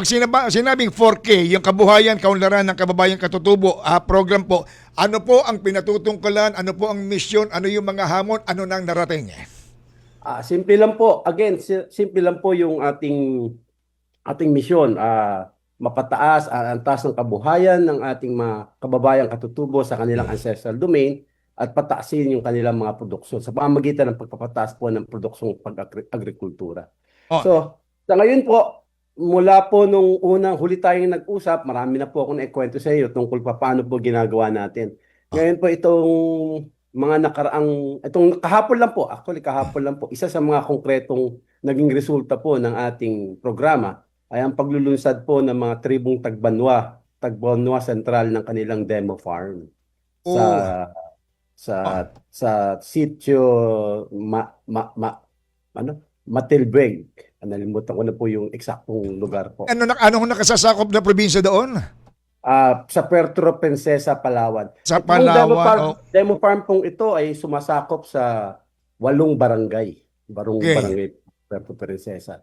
pag sinaba, sinabing 4K, yung kabuhayan, kaunlaran ng kababayan katutubo ah, program po, ano po ang pinatutungkalan, ano po ang misyon, ano yung mga hamon, ano nang narating? Ah, simple lang po. Again, si- simple lang po yung ating ating misyon. Ah, mapataas ah, ang taas ng kabuhayan ng ating mga kababayang katutubo sa kanilang ancestral domain at pataasin yung kanilang mga produksyon sa pamamagitan ng pagpapataas po ng produksyong pag-agrikultura. Oh. So, sa ngayon po, mula po nung unang huli tayong nag-usap, marami na po akong naikwento sa iyo tungkol pa paano po ginagawa natin. Ngayon po itong mga nakaraang, itong kahapon lang po, actually kahapon lang po, isa sa mga konkretong naging resulta po ng ating programa ay ang paglulunsad po ng mga tribong Tagbanwa, Tagbanwa Central ng kanilang demo farm. Sa sa sa sitio ma, ma, ma, ano? Matilbeg. Nalimutan ko na po yung eksaktong lugar po. Ano, na- ano nakasasakop na probinsya doon? Ah, sa Puerto Princesa, Palawan. Sa Itong demo Palawan. farm, oh. demo farm pong ito ay sumasakop sa walong barangay. Barong Okay. barangay Puerto Princesa.